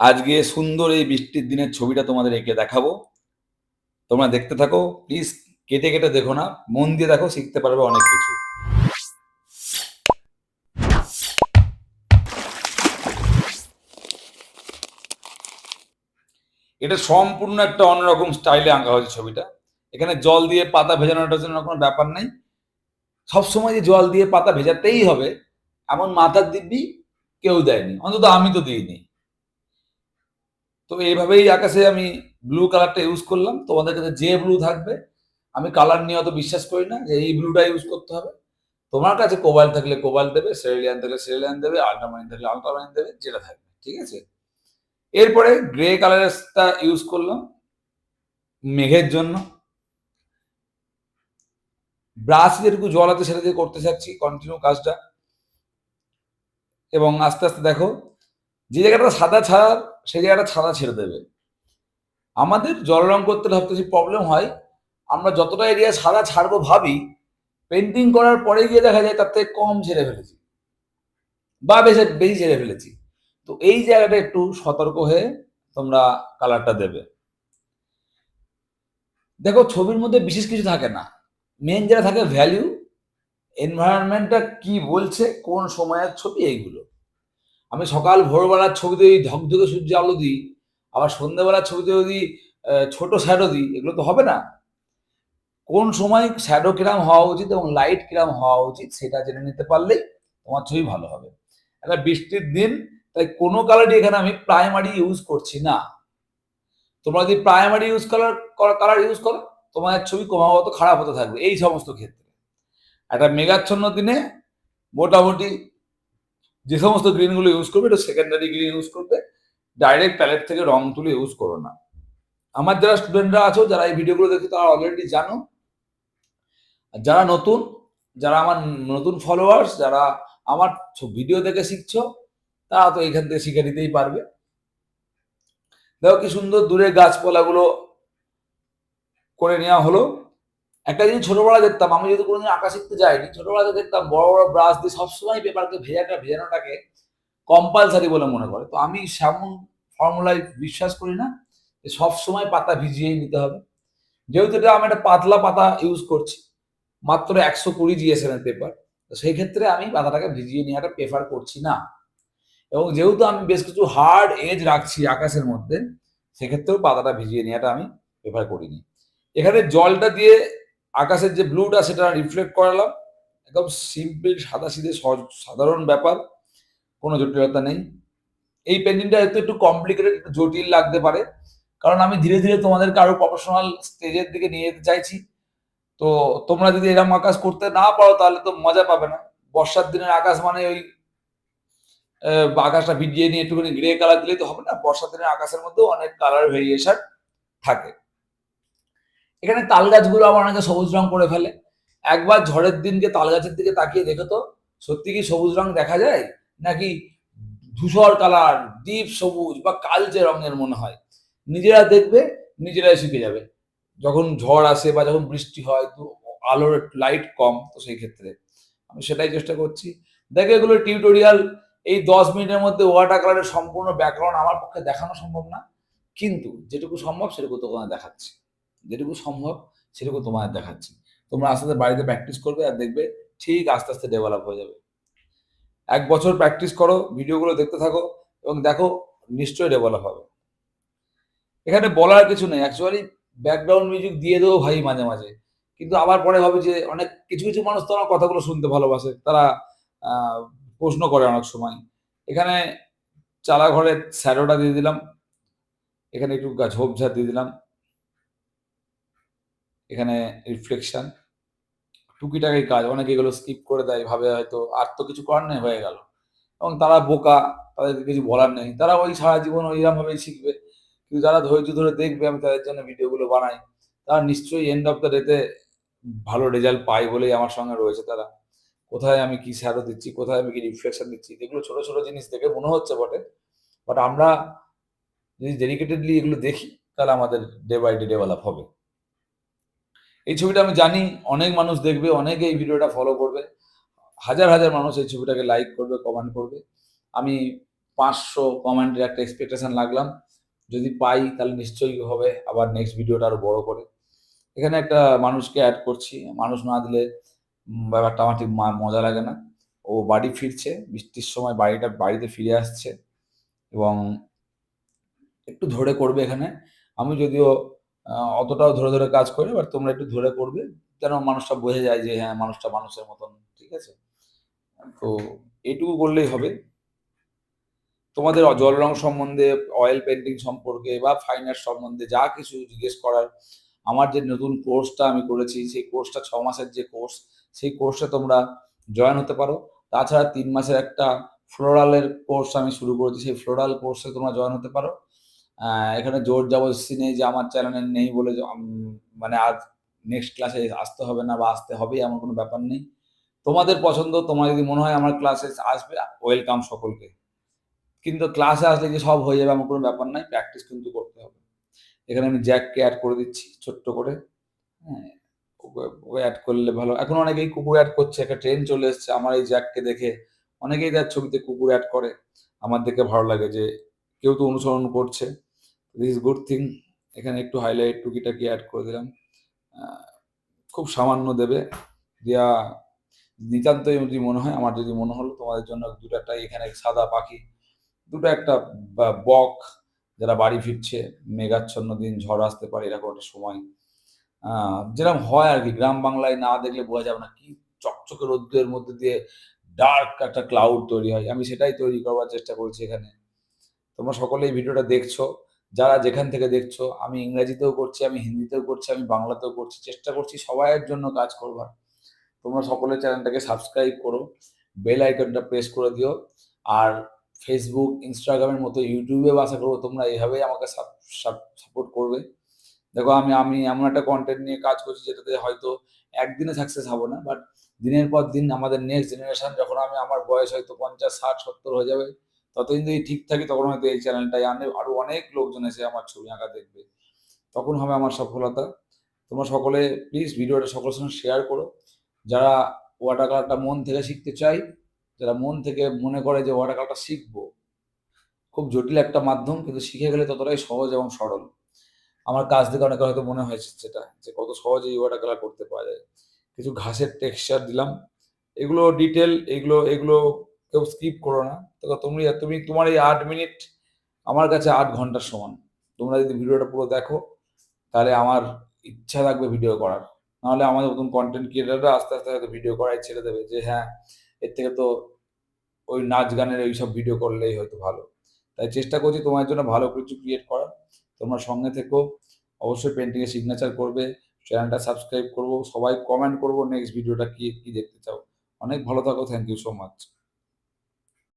আজকে সুন্দর এই বৃষ্টির দিনের ছবিটা তোমাদের এঁকে দেখাবো। তোমরা দেখতে থাকো প্লিজ কেটে কেটে দেখো না, মন দিয়ে দেখো, শিখতে পারবে অনেক কিছু। এটা সম্পূর্ণ একটা অন্যরকম স্টাইলে আঁকা হয়েছে ছবিটা। এখানে জল দিয়ে পাতা ভেজানোটার জন্য কোনো ব্যাপার নাই। সবসময় যে জল দিয়ে পাতা ভেজাতেই হবে, এমন মাথার দিব্যি কেউ দেয়নি। অন্তত আমি তো দিইনি। তো এইভাবেই আকাশে আমি ব্লু কালারটা ইউজ করলাম। তোমাদের কাছে যে ব্লু থাকবে, আমি কালার নিয়ে অত বিশ্বাস করি না যে এই ব্লুটা ইউজ করতে হবে। তোমার কাছে কোবাল থাকলে কোবাল দেবে সেরেলিয়ান থাকলে সেরেলিয়ান দেবে আল্ট্রামাইন থাকলে আল্ট্রামাইন দেবে, যেটা থাকবে, ঠিক আছে? এরপরে গ্রে কালারটা ইউজ করলাম মেঘের জন্য। ব্রাশ যেটুকু জল আছে সেটা দিয়ে করতে চাচ্ছি কন্টিনিউ কাজটা। এবং আস্তে আস্তে দেখো, যে জায়গাটা সাদা ছাড়ার সেই জায়গাটা সাদা ছেড়ে দেবে। আমাদের জল রং করতে সবচেয়ে প্রবলেম হয়, আমরা যতটা এরিয়া সাদা ছাড়বো ভাবি পেন্টিং করার পরে গিয়ে দেখা যায় তার থেকে কম ছেড়ে ফেলেছি বা বেশি বেশি ছেড়ে ফেলেছি। তো এই জায়গাটা একটু সতর্ক হয়ে তোমরা কালারটা দেবে। দেখো, ছবির মধ্যে বিশেষ কিছু থাকে না। মেন যেটা থাকে ভ্যালু এনভায়রনমেন্টটা কি বলছে, কোন সময়ের ছবি, এইগুলো। আমি সকাল ভোরবেলার ছবিতে ওই ধকধকে সূর্য আলো দিই, আবার সন্ধ্যেবেলার ছবিতে যদি ছোট শ্যাডো দিই, এগুলো তো হবে না। কোন সময় শ্যাডো কিরাম হওয়া উচিত এবং লাইট কিরাম হওয়া উচিত সেটা জেনে নিতে পারলেই তোমার ছবি ভালো হবে। একটা বৃষ্টির দিন, তাই কোনো কালারই এখানে আমি প্রাইমারি ইউজ করছি না। তোমরা যদি primary use colour colour use করো, তোমার ছবি ক্রমাগত খারাপ হতে থাকবে, এই সমস্ত ক্ষেত্রে। একটা মেঘাচ্ছন্ন দিনে মোটামুটি যে সমস্ত গ্রিনগুলো ইউজ করবে, এটা সেকেন্ডারি গ্রিন ইউজ করবে। ডাইরেক্ট প্যালেট থেকে রং তুলে ইউজ করো না। আমার যারা স্টুডেন্টরা আছো, যারা এই ভিডিওগুলো দেখে তারা অলরেডি জানো। যারা নতুন, যারা আমার নতুন ফলোয়ার্স যারা আমার ভিডিও দেখে শিখছো, তারা তো এখান থেকে শিখে নিতেই পারবে। দেখো কি সুন্দর দূরে গাছপালাগুলো করে নেওয়া হলো। একটা জিনিস ছোটবেলা দেখতাম, আমি যদি কোনোদিন আঁকা শিখতে যাইনি ছোটবেলাতে দেখতাম বড় বড় ব্রাশ দিয়ে সবসময় পেপারকে ভেজাটা, ভেজানোটাকে কম্পালসারি বলে মনে করে। তো আমি সেমন ফর্মুলায় বিশ্বাস করি না যে সবসময় পাতা ভিজিয়েই নিতে হবে। যেহেতু এটা আমি একটা পাতলা পাতা ইউজ করছি, মাত্র একশো কুড়ি জিএসএম এর পেপার তো সেই ক্ষেত্রে আমি পাতাটাকে ভিজিয়ে নেওয়াটা প্রেফার করছি না। এবং যেহেতু আমি বেশ কিছু হার্ড এজ রাখছি আকাশের মধ্যে, সেক্ষেত্রেও পাতাটা ভিজিয়ে নেওয়াটা আমি প্রেফার করিনি। এখানে জলটা দিয়ে আকাশের যে ব্লুটা সেটা রিফ্লেক্ট করালাম। একদম সিম্পল সাদা সিধে সাধারণ ব্যাপার, কোনো জটিলতা নেই। এই পেন্টিংটা একটু একটু কমপ্লিকেটেড একটু জটিল লাগতে পারে। কারণ আমি ধীরে ধীরে তোমাদেরকে আরও প্রফেশনাল স্টেজের দিকে নিয়ে যেতে চাইছি। তো তোমরা যদি এরকম আকাশ করতে না পারো, তাহলে তো মজা পাবে না। বর্ষার দিনের আকাশ মানে ওই আকাশটা ভিজিয়ে নিয়ে একটুখানি গ্রে কালার দিলেই তো হবে না। বর্ষার দিনের আকাশের মধ্যেও অনেক কালার ভেরিয়েশন থাকে। এখানে তাল গাছগুলো আবার অনেকে সবুজ রং করে ফেলে। একবার ঝড়ের দিনকে তাল গাছের দিকে তাকিয়ে দেখো তো, সত্যি কি সবুজ রং দেখা যায়? নাকি ধূসর কালার, ডিপ সবুজ বা কালচে রঙের মনে হয়? নিজেরা দেখবে, নিজেরাই শিখে যাবে। যখন ঝড় আসে বা যখন বৃষ্টি হয়, তো আলোর লাইট কম, তো সেই ক্ষেত্রে। আমি সেটাই চেষ্টা করছি। দেখো এগুলো টিউটোরিয়াল এই দশ মিনিটের মধ্যে ওয়াটার কালারের সম্পূর্ণ ব্যাকগ্রাউন্ড আমার পক্ষে দেখানো সম্ভব না। কিন্তু যেটুকু সম্ভব সেটুকু তোমায় দেখাচ্ছি। যেটুকু সম্ভব সেটুকু তোমায় দেখাচ্ছি। তোমরা আস্তে আস্তে বাড়িতে প্র্যাকটিস করবে আর দেখবে ঠিক আস্তে আস্তে ডেভেলপ হয়ে যাবে। এক বছর প্র্যাকটিস করো, ভিডিওগুলো দেখতে থাকো এবং দেখো নিশ্চয়ই ডেভেলপ হবে। এখানে বলার কিছু নেই। অ্যাকচুয়ালি ব্যাকগ্রাউন্ড মিউজিক দিয়ে দেবো ভাই মাঝে মাঝে। কিন্তু আবার পরে ভাবি যে অনেক কিছু কিছু মানুষ তো আমার কথাগুলো শুনতে ভালোবাসে। তারা প্রশ্ন করে অনেক সময়। এখানে চালা ঘরের স্যারোটা দিয়ে দিলাম। এখানে একটু ঝোপঝাড় দিয়ে দিলাম। এখানে রিফ্লেকশন টুকিটাকি কাজ, অনেকে এগুলো স্কিপ করে দেয়, ভাবে হয়তো আর তো কিছু করার নেই, হয়ে গেল। এবং তারা বোকা তাদেরকে কিছু বলার নেই। তারা ওই সারা জীবন ওইরকম ভাবেই শিখবে। কিন্তু যারা ধৈর্য ধরে দেখবে, আমি তাদের জন্য ভিডিওগুলো বানাই, তারা নিশ্চয়ই এন্ড অফ দ্য ডেতে ভালো রেজাল্ট পাই বলেই আমার সঙ্গে রয়েছে তারা। কোথায় আমি কি শ্যাডো দিচ্ছি, কোথায় আমি কি রিফ্লেকশন দিচ্ছি, এগুলো ছোট ছোট জিনিস দেখে মনে হচ্ছে বটে। বাট আমরা যদি ডেডিকেটেডলি এগুলো দেখি, তাহলে আমাদের ডে বাই ডে ডেভেলপ হবে। এই ছবিটা আমি জানি অনেক মানুষ দেখবে, অনেকে এই ভিডিওটা ফলো করবে। হাজার হাজার মানুষ এই ছবিটাকে লাইক করবে কমেন্ট করবে। আমি পাঁচশো কমেন্টের একটা এক্সপেকটেশন লাগলাম। যদি পাই তাহলে নিশ্চয়ই হবে, আবার নেক্সট ভিডিওটা আরও বড় করে। এখানে একটা মানুষকে অ্যাড করছি। মানুষ না দিলে ব্যাপারটা আমার ঠিক মজা লাগে না। ও বাড়ি ফিরছে, বৃষ্টির সময় বাড়িটা, বাড়িতে ফিরে আসছে। এবং একটু ধরে করবে এখানে। আমি যদিও অতটাও ধরে ধরে কাজ করি বাট তোমরা একটু ধরে করবে, যেন মানুষটা বোঝা যায় যে হ্যাঁ মানুষটা মানুষের মতন, ঠিক আছে? তো এটুকু করলেই হবে। তোমাদের জল রং সম্বন্ধে অয়েল পেন্টিং সম্পর্কে বা ফাইন আর্ট সম্বন্ধে যা কিছু জিজ্ঞেস করার, আমার যে নতুন কোর্সটা আমি করেছি, সেই কোর্সটা ছ মাসের যে কোর্স সেই কোর্সে তোমরা জয়েন হতে পারো। তাছাড়া তিন মাসের একটা ফ্লোরালের কোর্স আমি শুরু করেছি, সেই ফ্লোরাল কোর্সে তোমরা জয়েন হতে পারো। এখানে জোর জবরদস্তি নেই যে আমার চ্যানেলে নেই বলে মানে আজ নেক্সট ক্লাসে আসতে হবে না বা আসতে হবে এমন কোনো ব্যাপার নেই। তোমাদের পছন্দ, তোমার যদি মনে হয় আমার ক্লাসে আসবে ওয়েলকাম সকলকে। কিন্তু ক্লাসে আসলে যে সব হয়ে যাবে এমন কোনো ব্যাপার নাই প্র্যাকটিস কিন্তু করতে হবে। এখানে আমি জ্যাককে অ্যাড করে দিচ্ছি, ছোট্ট করে। হ্যাঁ অ্যাড করলে ভালো। এখন অনেকেই কুকুর অ্যাড করছে, একটা ট্রেন চলে এসছে। আমার এই জ্যাককে দেখে অনেকেই তার ছবিতে কুকুর অ্যাড করে। আমার দেখে ভালো লাগে যে, কেউ তো অনুসরণ করছে। দিস গুড থিং এখানে একটু হাইলাইট টুকিটাকি অ্যাড করে দিলাম। খুব সামান্য দেবে। দিয়া, নিতান্তই যদি মনে হয়, আমার যদি মনে হলো, তোমাদের জন্য দুটো একটা এখানে সাদা পাখি, দুটো একটা বক, যারা বাড়ি ফিরছে, মেঘাচ্ছন্ন দিন, ঝড় আসতে পারে, এরকম একটা সময়। যেরকম হয় আর কি, গ্রাম বাংলায় না দেখলে বোঝা যাবে না, কি চকচকে রোদ্রের মধ্যে দিয়ে ডার্ক একটা ক্লাউড তৈরি হয়। আমি সেটাই তৈরি করবার চেষ্টা করছি এখানে। তোমরা সকলে এই ভিডিওটা দেখছ। যারা যেখান থেকে দেখছ, আমি ইংরেজিতেও করছি, আমি হিন্দিতেও করছি, আমি বাংলাতেও করছি, চেষ্টা করছি সবাইয়ের জন্য কাজ করবার। তোমরা সকলে চ্যানেলটাকে সাবস্ক্রাইব করো, বেল আইকনটা প্রেস করে দিও, আর ফেসবুক ইনস্টাগ্রামের মতো ইউটিউবেও আশা করব তোমরা এইভাবেই আমাকে সাপোর্ট করবে। দেখো আমি আমি এমন একটা কন্টেন্ট নিয়ে কাজ করছি যেটাতে হয়তো একদিনে সাকসেস হব না বাট দিনের পর দিন আমাদের নেক্সট জেনারেশন যখন আমি, আমার বয়স হয়তো পঞ্চাশ, ষাট, সত্তর হয়ে যাবে ততদিন যদি ঠিক থাকি, তখন হয়তো এই চ্যানেলটাই আনে, আরও অনেক লোকজন এসে আমার ছবি আঁকা দেখবে। তখন হবে আমার সফলতা। তোমরা সকলে প্লিজ ভিডিওটা সকলের সঙ্গে শেয়ার করো। যারা ওয়াটার কালারটা মন থেকে শিখতে চাই, যারা মন থেকে মনে করে যে ওয়াটার কালারটা শিখব, খুব জটিল একটা মাধ্যম, কিন্তু শিখে গেলে ততটাই সহজ এবং সরল। আমার কাজ থেকে অনেকে হয়তো মনে হয়েছে সেটা, যে কত সহজেই ওয়াটার কালার করতে পারা যায়। কিছু ঘাসের টেক্সচার দিলাম। এগুলো ডিটেল এগুলো এগুলো কেউ স্কিপ করো না। তো তুমি তুমি তোমার এই আট মিনিট আমার কাছে আট ঘণ্টার সমান। তোমরা যদি ভিডিওটা পুরো দেখো, তাহলে আমার ইচ্ছা থাকবে ভিডিও করার। নাহলে আমাদের নতুন কন্টেন্ট ক্রিয়েটাররা আস্তে আস্তে হয়তো ভিডিও করাই ছেড়ে দেবে যে হ্যাঁ এর থেকে তো ওই নাচ গানের ওই সব ভিডিও করলেই হয়তো ভালো। তাই চেষ্টা করছি তোমার জন্য ভালো কিছু ক্রিয়েট করার। তোমরা সঙ্গে থেকো। অবশ্যই পেন্টিংয়ে সিগনেচার করবে। চ্যানেলটা সাবস্ক্রাইব করব। সবাই কমেন্ট করব নেক্সট ভিডিওটা কি কি দেখতে চাও। অনেক ভালো থাকো। Thank you so much